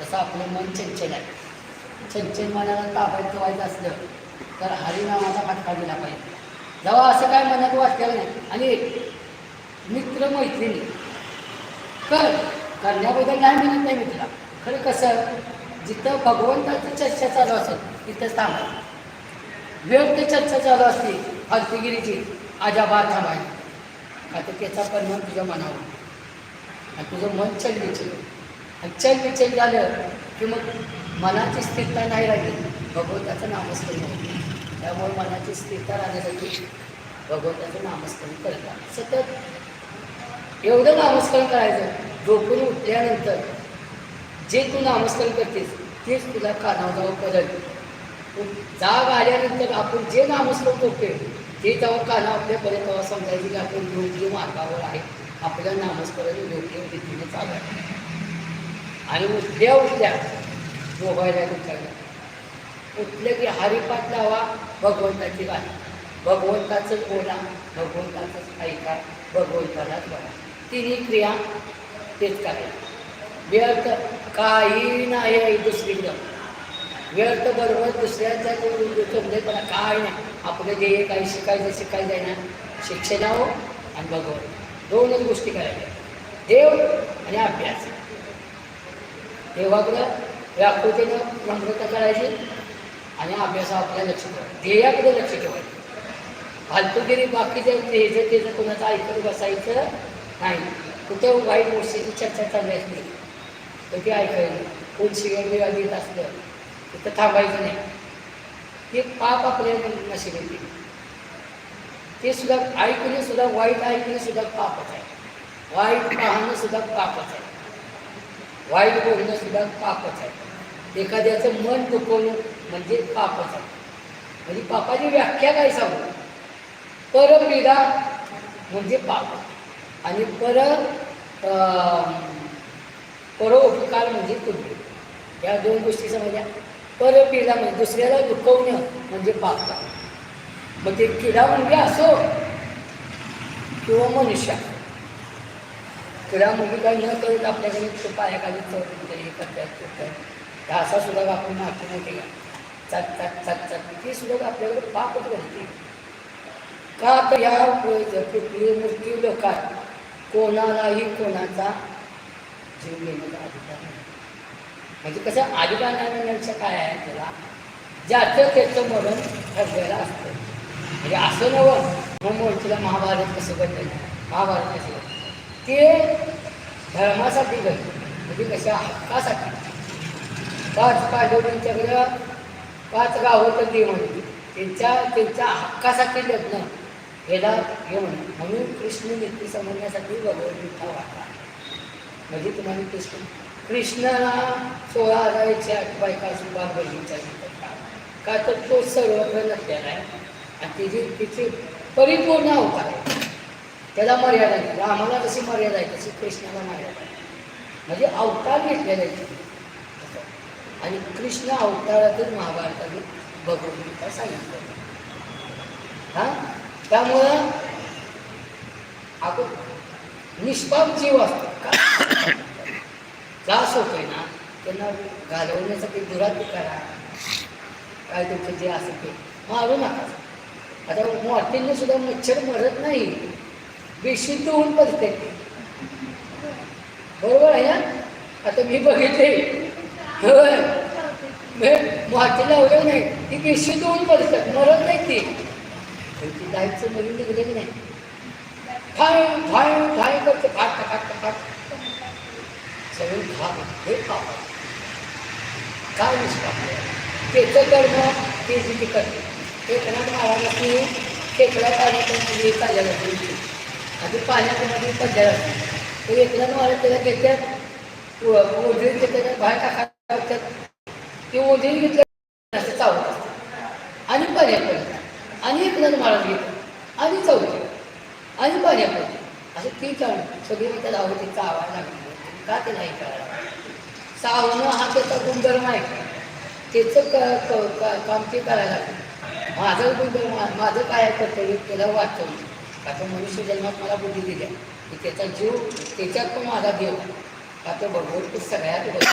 तसं आपलं मन चंचल आहे. चंचल मनाला ताब्यात ठेवायचं असलं तर हरिनामाचा फटका दिला पाहिजे. जेव्हा असं काय मनात वाटलेलं नाही आणि मित्र मैत्रिणी कर करण्याबद्दल नाही म्हणत नाही मित्रा खरं कसं जिथं भगवंताची चर्चा चालू असेल तिथंच थांबायचं व्यर्थ चर्चा चालू असते फालतुगिरीची आजाबा थांबायची आता तर त्याचा परिणाम तुझ्या मनावर. आणि तुझं मन चलविचल आणि चलविचल झालं की मग मनाची स्थिरता नाही राहिली. भगवंताचं नामस्मरण होतं. त्यामुळे मनाची स्थिरता राहण्यासाठी भगवंताचं नामस्मरण करतात. सतत एवढं नामस्मरण करायचं झोपून उठल्यानंतर जे तू नामस्मरण करतेस तेच तुला कानावर करत कळेल जाग आल्यानंतर आपण जे नामस्मरण करतोय ते तेव्हा काना आपल्यापर्यंत तेव्हा समजायचं की आपण योग्य मार्गावर आहे. आपल्या नामस्मरण योग्य रीतीने चालू आहे आणि उठल्या उठल्या मोबाईल आहे उठलं की हरिपात लावा भगवंताची गाणी भगवंताचंच बोला भगवंताचंच ऐका भगवंतालाच बघा. तिन्ही क्रिया तेच करायला व्यर्थ काही नाही आहे दुसरीकडं. व्यर्थ बरोबर दुसऱ्याचा पण काय नाही. आपलं जे काही शिकायचं शिकायचं आहे ना शिक्षणावं आणि भगवंत. दोनच गोष्टी करायच्या. देव आणि अभ्यास. देवाकडं व्याकृतीनं नम्रता करायची आणि अभ्यासा आपल्या लक्ष ठेवायचं ध्येयाकडे लक्ष ठेवायचं फालतूगिरी बाकीच्या ध्येयचं त्याचं कोणाचं ऐकत बसायचं नाही कुठं वाईट गोष्टीची चर्चा चालली असली तर ते ऐकायचं कोण शिगडी देत असलं तिथं थांबायचं नाही. ते पाप आपल्या नशीब येते ते सुद्धा ऐकणे सुद्धा वाईट ऐकणे सुद्धा पापच आहे. वाईट पाहणं सुद्धा पापच आहे. वाईट बोलणं सुद्धा पापच आहे. एखाद्याचं मन दुखवणं म्हणजे पापच आहे. म्हणजे पापाची व्याख्या काय सांगू? परपिदा म्हणजे पाप. आणि पर परोपकार म्हणजे पुण्य या दोन गोष्टी समजल्या. परपिदा म्हणजे दुसऱ्याला दुखवणं म्हणजे पाप. मग ते किडा म्हणजे असो किंवा मनुष्य. किडा म्हणजे न करत आपल्याकडे तो पायाखाली चढ म्हणजे हे करतात करतात असा सुद्धा आपण नाटक नाही केला. चट चट चट चट. ती सुद्धा आपल्याकडे पापच घडते का तर ह्या पृथ्वी मृत्यू लोकात कोणालाही कोणाचा जीव घेण्याचा अधिकार नाही. म्हणजे कसं अधिकार नाही म्हणण्याचं काय आहे त्याला ज्याचं त्याचं मरण ठरलेलं असतं. म्हणजे असं नवं मग मोठीला महाभारत कसं घडलं महाभारत कसं ते धर्मासाठी घडलं म्हणजे कशा हक्कासाठी. पाच पांडवांच्याकडं पाच गावं तर दे त्यांच्या त्यांच्या हक्कासाठी लग्न याला हे म्हणे म्हणून कृष्ण नीती समजण्यासाठी भगवद्गीता वाटला म्हणजे तुम्हाला कृष्ण कृष्णाला सोळा हजार एकशे आठ बायका सुभाष बहिणीच्या का तर तो सर्वत्र नसलेला आहे. आणि तिची तिची परिपूर्ण होता आहे. त्याला मर्यादा आहे. म्हणजे रामाला कशी मर्यादा आहे तशी कृष्णाला मर्यादा आहे. म्हणजे अवतार घेतलेले आहेत आणि कृष्ण अवतारातून महाभारताने भगवद्गीता सांगितलं. हा? त्यामुळं आपण निष्पाप जीव असतो. का? त्रास होतोय ना त्यांना घालवण्यासाठी दुरात करा. काय तुमचं जे असेल ते. मारू नका. आता मॉर्टिनने सुद्धा मच्छर मरत नाही. बेशुद्ध होऊन बसते. बरोबर आहे ना? आता मी बघितले. होय. म्हणजे मॉर्टिन लावलं नाही ती बेशुद्ध होऊन पडतात मरत नाही ती. जायचं ती लाईटचं नाही. फाय फाय फाय करते. फाट फाट फाट सगळं खा हे पाप काय निष्पाप त्याचं कर्म ते जिथे करते. एकनाथ महाराजांनी खेकडा पाण्यात चाललेला असते आधी पाण्यामध्ये पडलेला असते. ते एकदा मला त्याला घेतात ओढळी घेतात बाहेर टाकायला ते ओढळी घेतल्या असं चावत असते आणि पाण्या पडतात. आणि एकदा महाराज घेतात. आणि चौथे आणि पाण्या पडते असं ती चार सगळी मी त्याला आवडते चावायला लागली. का ते नाही करायला चावणं हा त्याचा गुणधर्म आहे. त्याचं क क- काम ते करायला लागतं माझं गुणधर्म माझं काय करतं कर्तव्य त्याला का आता मनुष्य जन्मात मला बुद्धी दिल्या की त्याचा जीव त्याच्यात पण माझा देव का तर भगवत सगळ्यात